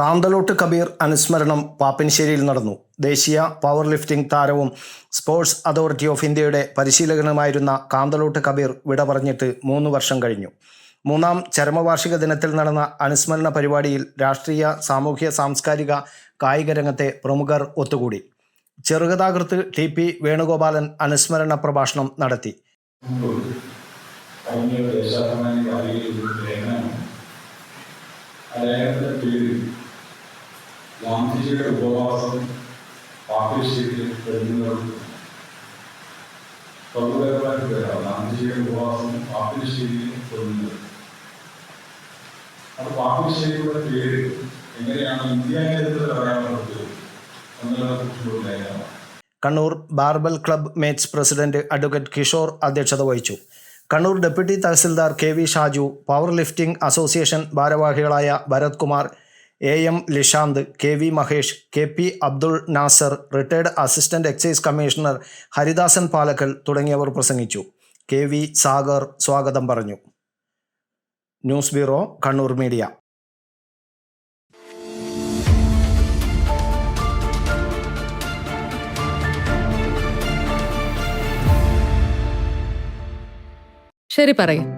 കാന്തലോട്ട് കബീർ അനുസ്മരണം പാപ്പിനിശ്ശേരിയിൽ നടന്നു. ദേശീയ പവർ ലിഫ്റ്റിംഗ് താരവും സ്പോർട്സ് അതോറിറ്റി ഓഫ് ഇന്ത്യയുടെ പരിശീലകനുമായിരുന്ന കാന്തലോട്ട് കബീർ വിട പറഞ്ഞിട്ട് മൂന്ന് വർഷം കഴിഞ്ഞു. മൂന്നാം ചരമവാർഷിക ദിനത്തിൽ നടന്ന അനുസ്മരണ പരിപാടിയിൽ രാഷ്ട്രീയ സാമൂഹ്യ സാംസ്കാരിക കായിക രംഗത്തെ പ്രമുഖർ ഒത്തുകൂടി. ചെറുകഥാകൃത്ത് ടി പി വേണുഗോപാലൻ അനുസ്മരണ പ്രഭാഷണം നടത്തി. ലേഖനത്തിന്റെ പേര് ഗാന്ധിജിയുടെ ഉപവാസം പാപ്പിശ്ശേരിയിൽ പേരാണ് ഗാന്ധിജിയുടെ ഉപവാസം പാപ്പിശ്ശേരിയിൽ പെടുന്നത് അത് പാപ്പിശ്ശേരിയുടെ പേര് എങ്ങനെയാണ് ഇന്ത്യ ചരിത്രത്തിൽ ലേഖനമാണ് Kannur barbell club mates president advocate Kishore അധ്യക്ഷത വഹിച്ചു. Kannur deputy tahsildar K V Shaju powerlifting association ഭാരവാഹികളായ Bharath Kumar A M Lishanth K V Mahesh K P Abdul Nasar retired assistant excise commissioner Haridasan Palakkal തുടങ്ങിയവർ പ്രസംഗിച്ചു. K V Sagar സ്വാഗതം പറഞ്ഞു. News bureau Kannur media. ശരി പറയ്.